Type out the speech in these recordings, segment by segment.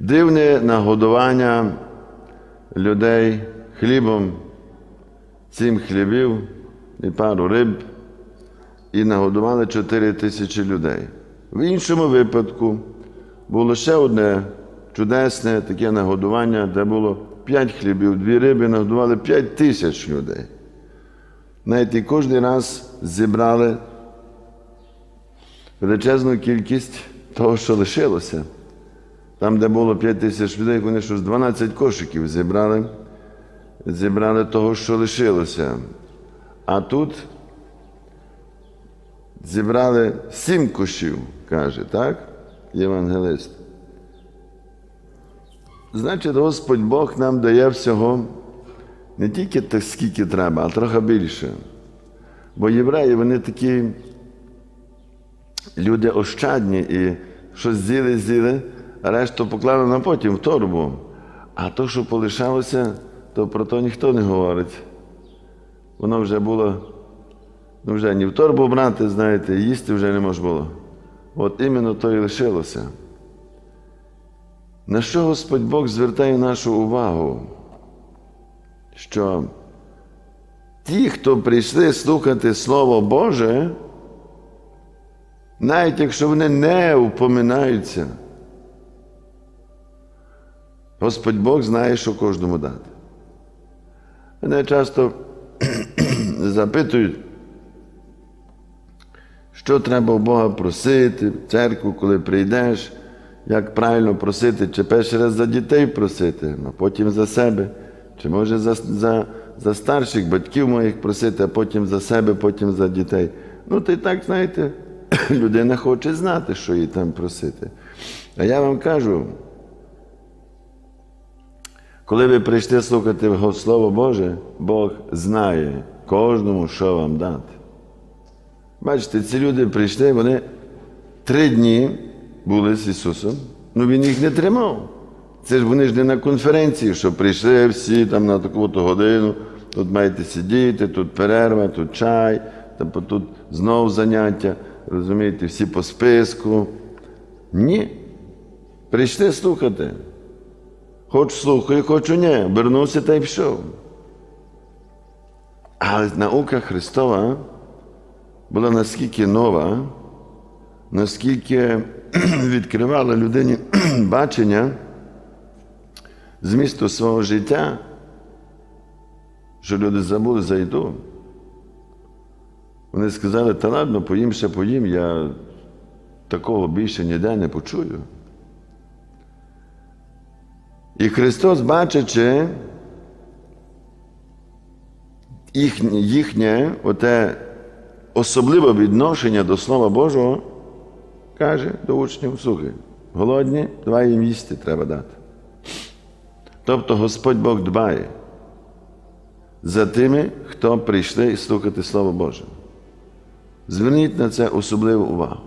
Дивне нагодування людей хлібом, сім хлібів і пару риб, і нагодували 4 тисячі людей. В іншому випадку було ще одне чудесне таке нагодування, де було 5 хлібів, дві риби, нагодували 5 тисяч людей. Навіть і кожен раз зібрали величезну кількість того, що лишилося. Там, де було 5 тисяч людей, вони щось 12 кошиків зібрали, зібрали того, що лишилося. А тут зібрали сім кошів, каже, так? Євангелист. Значить, Господь Бог нам дає всього не тільки так, скільки треба, а трохи більше. Бо євреї, вони такі люди ощадні і щось з'їли, з'їли, а решту поклали на потім в торбу. А то, що полишалося, то про то ніхто не говорить. Воно вже було, ну вже ні в торбу брати, знаєте, їсти вже не можна було. От іменно то і лишилося. На що Господь Бог звертає нашу увагу? Що ті, хто прийшли слухати Слово Боже, навіть якщо вони не упоминаються, Господь Бог знає, що кожному дати. Мене часто запитують, що треба у Бога просити, в церкву, коли прийдеш, як правильно просити, чи перший раз за дітей просити, а потім за себе, чи може за, за, за старших батьків моїх просити, а потім за себе, потім за дітей. Ну, ти так, знаєте, людина хоче знати, що їй там просити. А я вам кажу, коли ви прийшли слухати Слово Боже, Бог знає кожному, що вам дати. Бачите, ці люди прийшли, вони три дні були з Ісусом, ну Він їх не тримав. Це ж вони ж не на конференції, що прийшли всі там на таку-то годину, тут маєте сидіти, тут перерва, тут чай, тут знову заняття, розумієте, всі по списку. Ні. Прийшли слухати. Хоч слухаю, хочу ні. Вернувся та й пішов. Але наука Христова була наскільки нова, наскільки відкривала людині бачення змісту свого життя, що люди забули за їду. Вони сказали, та ладно, поїм ще поїм, я такого більше ніде не почую. І Христос, бачачи їхнє, їхнє оте особливе відношення до Слова Божого, каже до учнів, слухай, голодні, давай їм їсти треба дати. Тобто Господь Бог дбає за тими, хто прийшли слухати Слово Боже. Зверніть на це особливу увагу.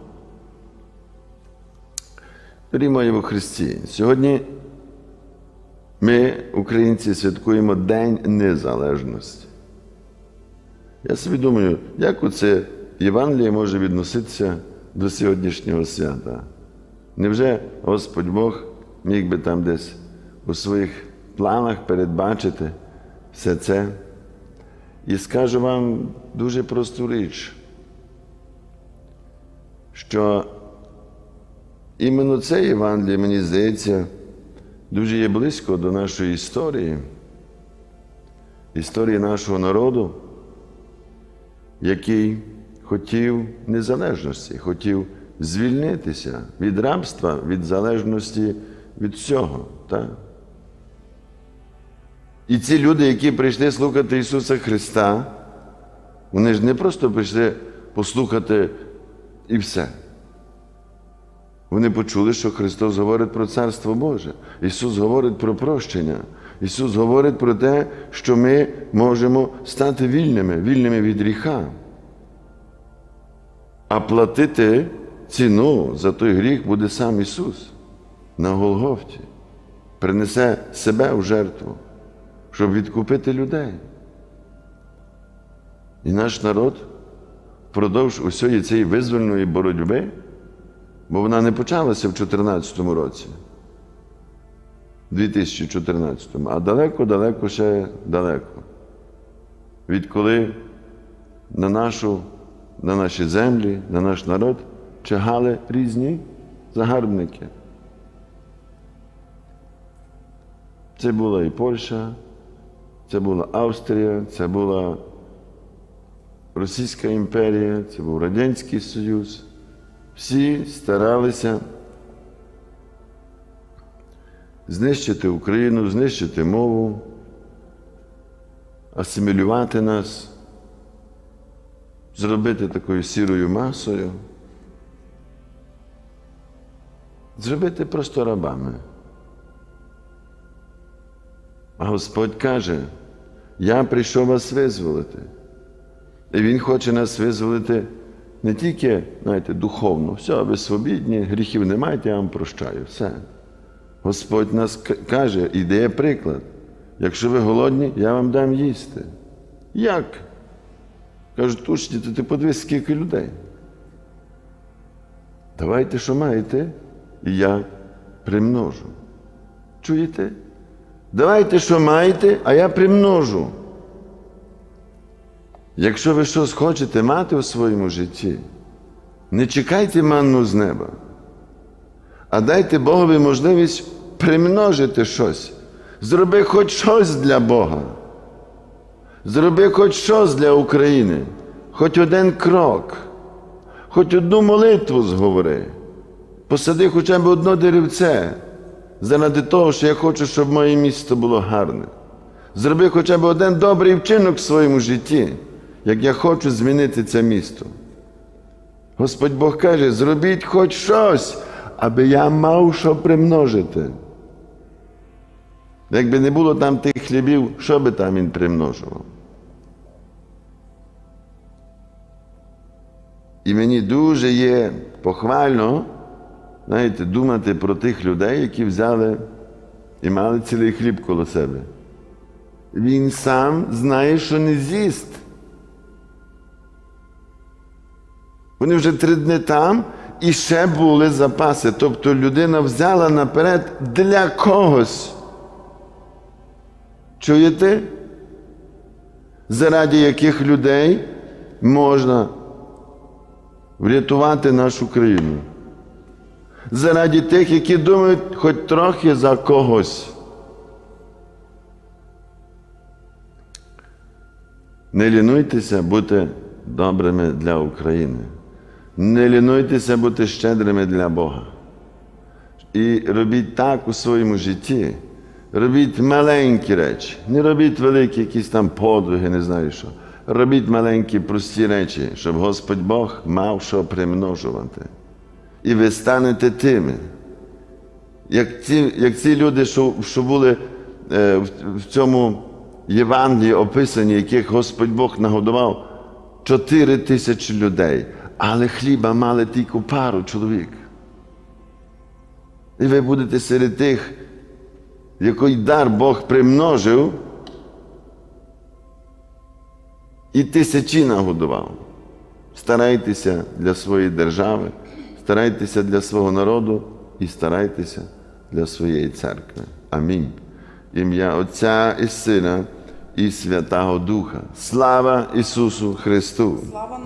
Дорогі мої в Христі, сьогодні ми, українці, святкуємо День Незалежності. Я собі думаю, як оце Євангеліє може відноситися до сьогоднішнього свята? Невже Господь Бог міг би там десь у своїх планах передбачити все це? І скажу вам дуже просту річ, що іменно це Євангеліє, мені здається, дуже є близько до нашої історії, історії нашого народу, який хотів незалежності, хотів звільнитися від рабства, від залежності від всього. Так? І ці люди, які прийшли слухати Ісуса Христа, вони ж не просто прийшли послухати і все. Вони почули, що Христос говорить про Царство Боже. Ісус говорить про прощення. Ісус говорить про те, що ми можемо стати вільними, вільними від гріха. А платити ціну за той гріх буде сам Ісус на Голгофті. Принесе себе в жертву, щоб відкупити людей. І наш народ впродовж усієї цієї визвольної боротьби бо вона не почалася в 2014 році. 2014-му, а далеко-далеко ще далеко. Відколи на, нашу, на наші землі, на наш народ чагали різні загарбники. Це була і Польща, це була Австрія, це була Російська імперія, це був Радянський Союз. Всі старалися знищити Україну, знищити мову, асимілювати нас, зробити такою сірою масою, зробити просто рабами. А Господь каже, я прийшов вас визволити. І Він хоче нас визволити не тільки, знаєте, духовно, все, ви свобідні, гріхів не маєте, я вам прощаю. Все. Господь нас каже і дає приклад. Якщо ви голодні, я вам дам їсти. Як? Кажуть, учні, то ти подивись, скільки людей. Давайте, що маєте, і я примножу. Чуєте? Давайте, що маєте, а я примножу. Якщо ви щось хочете мати у своєму житті, не чекайте манну з неба, а дайте Богові можливість примножити щось. Зроби хоч щось для Бога. Зроби хоч щось для України, хоч один крок, хоч одну молитву зговори. Посади хоча б одно деревце, заради того, що я хочу, щоб моє місто було гарне. Зроби хоча б один добрий вчинок в своєму житті, як я хочу змінити це місто. Господь Бог каже, зробіть хоч щось, аби я мав що примножити. Якби не було там тих хлібів, що би там він примножував? І мені дуже є похвально, знаєте, думати про тих людей, які взяли і мали цілий хліб коло себе. Він сам знає, що не з'їсть. Вони вже три дні там і ще були запаси. Тобто людина взяла наперед для когось. Чуєте? Заради яких людей можна врятувати нашу країну? Заради тих, які думають хоч трохи за когось. Не лінуйтеся бути добрими для України. Не лінуйтеся бути щедрими для Бога. І робіть так у своєму житті. Робіть маленькі речі. Не робіть великі якісь там подвиги, не знаю що. Робіть маленькі прості речі, щоб Господь Бог мав що примножувати. І ви станете тими. Як ці, як ці люди, що, що були е, в, в цьому Євангелії описані, яких Господь Бог нагодував 4 тисячі людей, але хліба мали тільки пару чоловік. І ви будете серед тих, який дар Бог примножив, і тисячі нагодував. Старайтеся для своєї держави, старайтеся для свого народу і старайтеся для своєї церкви. Амінь. Ім'я Отця і Сина і Святого Духа. Слава Ісусу Христу! Слава.